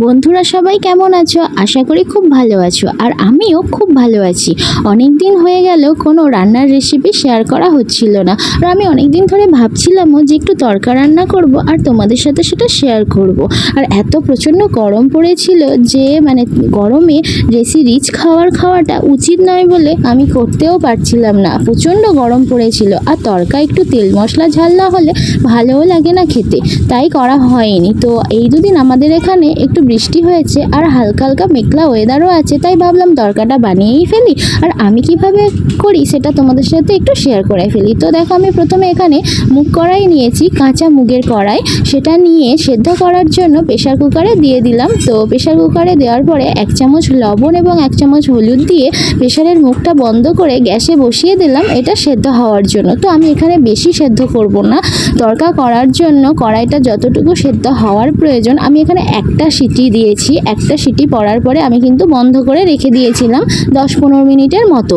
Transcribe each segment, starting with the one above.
বন্ধুরা সবাই কেমন আছো? আশা করি খুব ভালো আছো। আর আমিও খুব ভালো আছি। অনেক দিন হয়ে গেল, কোনো রান্নার রেসিপি শেয়ার করা হচ্ছিল না। আর আমি অনেক দিন ধরে ভাবছিলামও যে একটু তরকা রান্না করব আর তোমাদের সাথে সেটা শেয়ার করব। আর এত প্রচণ্ড গরম পড়েছিল যে মানে গরমে রেসি রিচ খাওয়ার খাওয়াটা উচিত নয় বলে আমি করতেও পারছিলাম না। প্রচণ্ড গরম পড়েছিল। আর তরকা একটু তেল মশলা ঝাল না হলে ভালোও লাগে না খেতে। তাই করা হয়নি। তো এই দুদিন আমাদের এখানে একটু বৃষ্টি হয়েছে আর হালকা হালকা মেঘলা ওয়েদারও আছে, তাই ভাবলাম তরকাটা বানিয়েই ফেলি। আর আমি কীভাবে করি সেটা তোমাদের সাথে একটু শেয়ার করে ফেলি। তো দেখো, আমি প্রথমে এখানে মুগ কড়াই নিয়েছি, কাঁচা মুগের কড়াই। সেটা নিয়ে সেদ্ধ করার জন্য প্রেশার কুকারে দিয়ে দিলাম। তো প্রেশার কুকারে দেওয়ার পরে এক চামচ লবণ এবং এক চামচ হলুদ দিয়ে প্রেশারের মুখটা বন্ধ করে গ্যাসে বসিয়ে দিলাম। এটা সেদ্ধ হওয়ার জন্য। তো আমি এখানে বেশি সেদ্ধ করব না। তরকা করার জন্য কড়াইটা যতটুকু সেদ্ধ হওয়ার প্রয়োজন, আমি এখানে একটা সিটি দিয়েছি, একটা সিটি পড়ার পরে আমি কিন্তু বন্ধ করে রেখে দিয়েছিলাম দশ পনেরো মিনিটের মতো।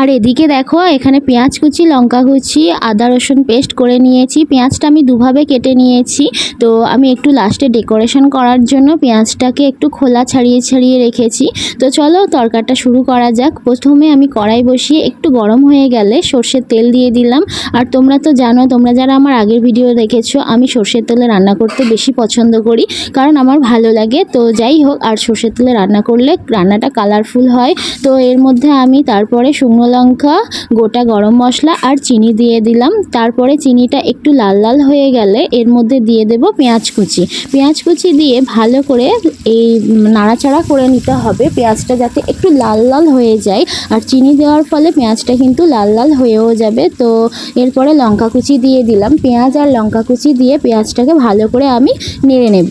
আর এদিকে দেখো, এখানে পেঁয়াজ কুচি, লঙ্কা কুচি, আদা রসুন পেস্ট করে নিয়েছি। পেঁয়াজটা আমি দুভাবে কেটে নিয়েছি। তো আমি একটু লাস্টে ডেকোরেশন করার জন্য পেঁয়াজটাকে একটু খোলা ছাড়িয়ে ছাড়িয়ে রেখেছি। তো চলো, তরকারটা শুরু করা যাক। প্রথমে আমি কড়াই বসিয়ে একটু গরম হয়ে গেলে সর্ষের তেল দিয়ে দিলাম। আর তোমরা তো জানো, তোমরা যারা আমার আগের ভিডিও দেখেছ, আমি সর্ষের তেলে রান্না করতে বেশি পছন্দ করি। কারণ আমার ভালো লাগে। তো যাই হোক, আর সর্ষের তেলে রান্না করলে রান্নাটা কালারফুল হয়। তো এর মধ্যে আমি তারপরে শুকনো লঙ্কা, গোটা গরম মশলা আর চিনি দিয়ে দিলাম। তারপরে চিনিটা একটু লাল লাল হয়ে গেলে এর মধ্যে দিয়ে দেব পেঁয়াজ কুচি। পেঁয়াজ কুচি দিয়ে ভালো করে এই নাড়াচাড়া করে নিতে হবে। পেঁয়াজটা যাতে একটু লাল লাল হয়ে যায়। আর চিনি দেওয়ার ফলে পেঁয়াজটা কিন্তু লাল লাল হয়েও যাবে। তো এরপরে লঙ্কা কুচি দিয়ে দিলাম। পেঁয়াজ আর লঙ্কা কুচি দিয়ে পেঁয়াজটাকে ভালো করে আমি নেড়ে নেব।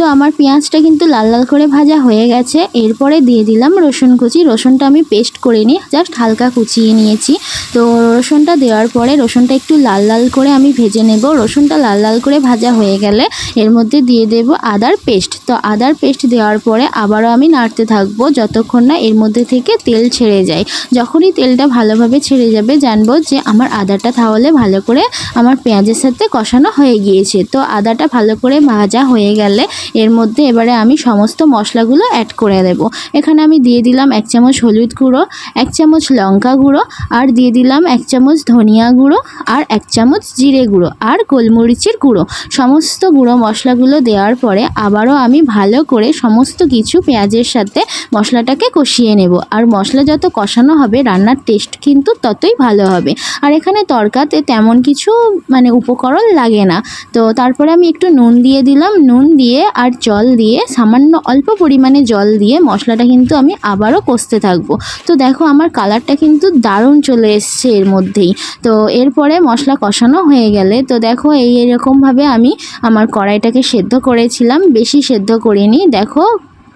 তো আমার পেঁয়াজটা কিন্তু লাল লাল করে ভাজা হয়ে গেছে। এরপরে দিয়ে দিলাম রসুন কুচি। রসুনটা আমি পেস্ট করে নিই জাস্ট হালকা কুচিয়ে নিয়েছি। তো রসুনটা দেওয়ার পরে রসুনটা একটু লাল লাল করে আমি ভেজে নেব। রসুনটা লাল লাল করে ভাজা হয়ে গেলে এর মধ্যে দিয়ে দেব আদার পেস্ট। তো আদার পেস্ট দেওয়ার পরে আবারও আমি নাড়তে থাকব যতক্ষণ না এর মধ্যে থেকে তেল ছেড়ে যায়। যখনই তেলটা ভালোভাবে ছেড়ে যাবে জানব যে আমার আদাটা তাহলে ভালো করে আমার পেঁয়াজের সাথে কষানো হয়ে গিয়েছে। তো আদাটা ভালো করে ভাজা হয়ে গেলে এর মধ্যে এবারে আমি সমস্ত মশলাগুলো অ্যাড করে দেব। এখানে আমি দিয়ে দিলাম এক চামচ হলুদ গুঁড়ো, এক চামচ লঙ্কা গুঁড়ো আর দিয়ে দিলাম এক চামচ ধনিয়া গুঁড়ো আর এক চামচ জিরে গুঁড়ো আর গোলমরিচের গুঁড়ো। সমস্ত গুঁড়ো মশলাগুলো দেওয়ার পরে আবারও আমি ভালো করে সমস্ত কিছু পেঁয়াজের সাথে মশলাটাকে কষিয়ে নেব। আর মশলা যত কষানো হবে, রান্নার টেস্ট কিন্তু ততই ভালো হবে। আর এখানে তরকাতে তেমন কিছু মানে উপকরণ লাগে না। তো তারপরে আমি একটু নুন দিয়ে দিলাম। নুন দিয়ে আর জল দিয়ে, সামান্য অল্প পরিমাণে জল দিয়ে মশলাটা কিন্তু আমি আবারও কষতে থাকব। তো দেখো আমার কালারটা কিন্তু দারুণ চলে এসছে এর মধ্যেই। তো এরপরে মশলা কষানো হয়ে গেলে, তো দেখো এই এরকমভাবে আমি আমার কড়াইটাকে সেদ্ধ করেছিলাম, বেশি সেদ্ধ করিনি। দেখো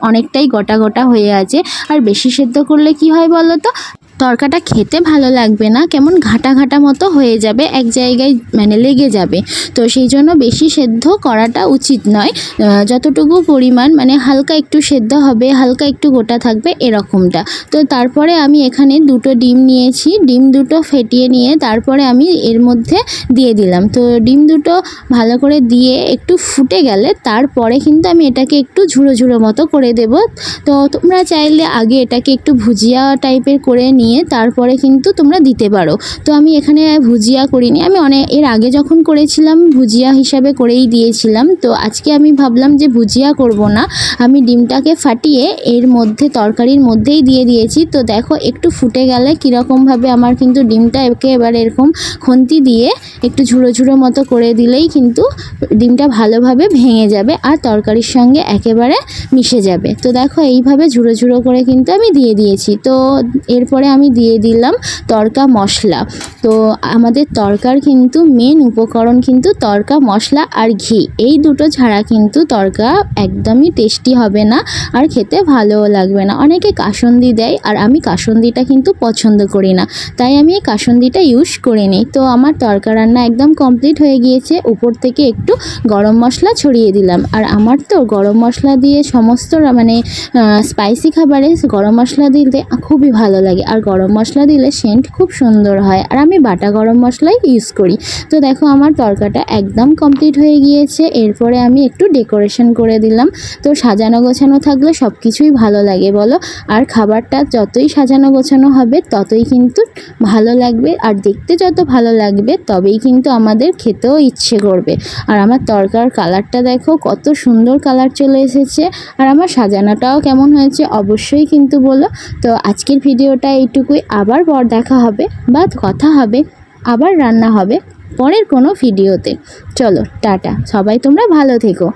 অনেকটাই গোটা গোটা হয়ে আছে। আর বেশি সেদ্ধ করলে কি হয় বলো তো? তরকাটা খেতে ভালো লাগবে না। কেমন ঘাটা ঘাটা মতো হয়ে যাবে, এক জায়গায় মানে লেগে যাবে। তো সেই জন্য বেশি সেদ্ধ করাটা উচিত নয়। যতটুকু পরিমাণ মানে হালকা একটু সেদ্ধ হবে, হালকা একটু গোটা থাকবে এরকমটা। তো তারপরে আমি এখানে দুটো ডিম নিয়েছি। ডিম দুটো ফেটিয়ে নিয়ে তারপরে আমি এর মধ্যে দিয়ে দিলাম। তো ডিম দুটো ভালো করে দিয়ে একটু ফুটে গেলে তারপরে কিন্তু আমি এটাকে একটু ঝুড়ো ঝুড়ো মতো করে দেব। তো তোমরা চাইলে আগে এটাকে একটু ভুজিয়া টাইপের করে নিয়ে তারপরে কিন্তু তোমরা দিতে পারো। তো আমি এখানে ভুজিয়া করিনি। আমি অনেক এর আগে যখন করেছিলাম, ভুজিয়া হিসাবে করেই দিয়েছিলাম। তো আজকে আমি ভাবলাম যে ভুজিয়া করব না। আমি ডিমটাকে ফাটিয়ে এর মধ্যে, তরকারির মধ্যেই দিয়ে দিয়েছি। তো দেখো, একটু ফুটে গেলে কীরকমভাবে আমার কিন্তু ডিমটা একেবারে এরকম খুন্তি দিয়ে একটু ঝুড়ো ঝুড়ো মতো করে দিলেই কিন্তু ডিমটা ভালোভাবে ভেঙে যাবে আর তরকারির সঙ্গে একেবারে মিশে যাবে। তো দেখো, এইভাবে ঝুড়ো ঝুড়ো করে কিন্তু আমি দিয়ে দিয়েছি। তো এরপরে আমি দিয়ে দিলাম তরকা মশলা। তো আমাদের তরকার কিন্তু মেন উপকরণ কিন্তু তরকা, মশলা আর ঘি। এই দুটো ছাড়া কিন্তু তরকা একদমই টেস্টি হবে না আর খেতে ভালোও লাগবে না। অনেকে কাসন্দি দেয় আর আমি কাসন্দিটা কিন্তু পছন্দ করি না। তাই আমি এই কাসন্দিটা ইউজ করে নিই। তো আমার তরকা রান্না একদম কমপ্লিট হয়ে গিয়েছে। উপর থেকে একটু গরম মশলা ছড়িয়ে দিলাম। আর আমার তো গরম মশলা দিয়ে সমস্ত মানে স্পাইসি খাবারে গরম মশলা দিলে খুবই ভালো লাগে। আর গরম মশলা দিলে সেন্ট খুব সুন্দর হয়। আর আমি বাটা গরম মশলাই ইউজ করি। তো দেখো আমার তরকাটা একদম কমপ্লিট হয়ে গিয়েছে। এরপরে আমি একটু ডেকোরেশন করে দিলাম। তো সাজানো গোছানো থাকলে সব কিছুই ভালো লাগে বলো। আর খাবারটা যতই সাজানো গোছানো হবে, ততই কিন্তু ভালো লাগবে। আর দেখতে যত ভালো লাগবে, তবেই কিন্তু আমাদের খেতেও ইচ্ছে করবে। আর আমার তরকার কালারটা দেখো, কত সুন্দর কালার চলে এসেছে। আর আমার সাজানোটাও কেমন হয়েছে অবশ্যই কিন্তু বলো। তো আজকের ভিডিওটা এইটুকুই আবার পর দেখা হবে বা কথা হবে, আবার রান্না হবে পরের কোনো ভিডিওতে। চলো, টাটা। সবাই তোমরা ভালো থেকো।